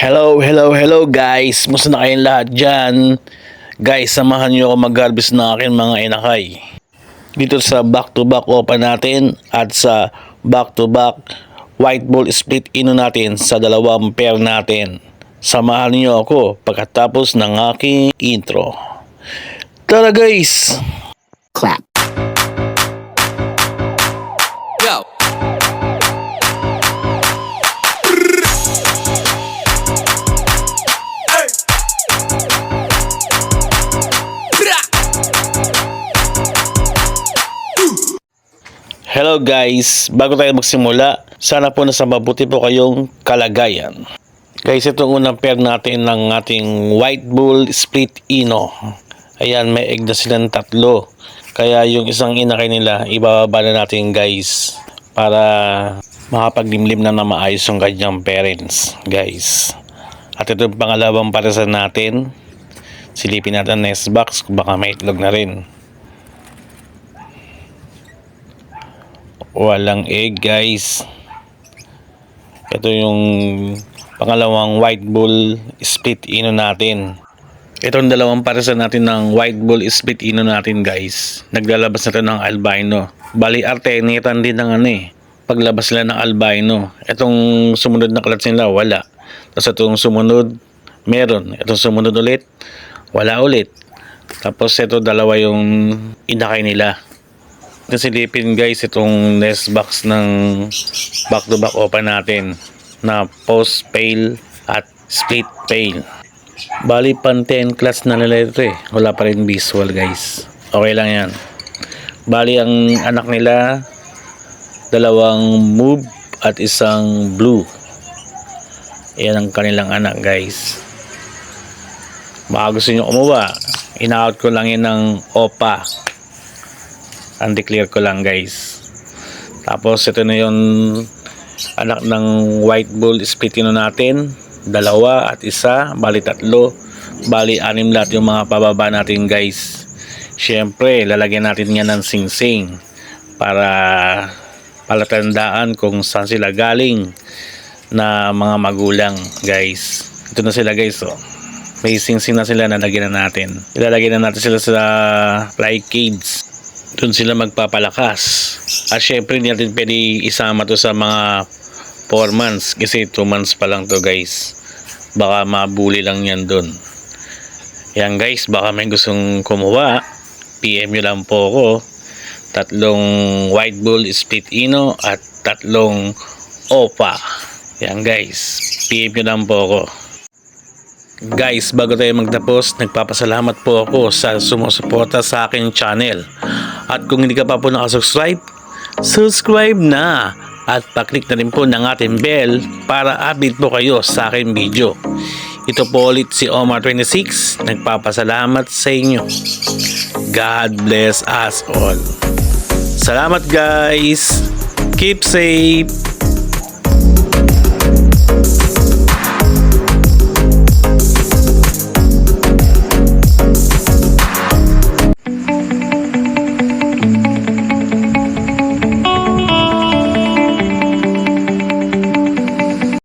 Hello, hello, hello guys. Musta na kayong lahat dyan? Guys, samahan nyo ako mag-harvest ng aking mga inakay. Dito sa back-to-back open natin at sa back-to-back white ball split ino natin sa dalawang pair natin. Samahan niyo ako pagkatapos ng aking intro. Tara guys! clap. Hello guys, bago tayo magsimula, sana po nasa mabuti po kayong kalagayan. Guys, itong unang pair natin ng ating White Bull Split Ino. Ayan, may egg na silang tatlo. Kaya yung isang inakay nila, ibababa na natin guys. Para makapaglimlim na na maayos yung kanyang parents, guys. At itong pangalawang paresan natin, silipin natin nest box, baka may itlog na rin. Walang egg guys. Ito yung pangalawang white bull split ino natin. Itong dalawang paresa natin ng white bull split ino natin guys. Naglalabas na ito ng albino. Bali artenitan din ng ano eh. Paglabas nila ng albino. Itong sumunod na clutch nila wala. Tapos itong sumunod meron. Itong sumunod ulit wala ulit. Tapos ito dalawa yung inakay nila silipin guys itong nest box ng back to back open natin na post pail at split pail bali pan 10 class na nila ito eh. Wala pa rin visual guys. Okay lang yan. Bali ang anak nila dalawang move at isang blue. Yan ang kanilang anak guys. Baka gusto nyo kumuha ina-out ko lang yun ng opa undeclare ko lang guys. Tapos ito na yung anak ng white bull splitino natin. Dalawa at isa bali tatlo. Bali anim lahat yung mga pababa natin guys. Syempre lalagyan natin yan ng singsing para palatandaan kung saan sila galing na mga magulang guys. Ito na sila guys oh. May singsing na sila na lagyan na natin. Ilalagay na natin sila sa fly cage doon sila magpapalakas. At syempre hindi natin pwede isama to sa mga 4 months kasi 2 months pa lang to guys. Baka mabuli lang yan doon. Yan guys, baka may gustong kumuha. PM nyo lang po ako. Tatlong white bull split ino at tatlong opa. Yan guys, PM nyo lang po ako. Guys, bago tayo magtapos, nagpapasalamat po ako sa sumusuporta sa aking channel. At kung hindi ka pa po nakasubscribe, subscribe na at paklik na rin po ng ating bell para update po kayo sa aking video. Ito po ulit si Omar26, nagpapasalamat sa inyo. God bless us all. Salamat guys! Keep safe!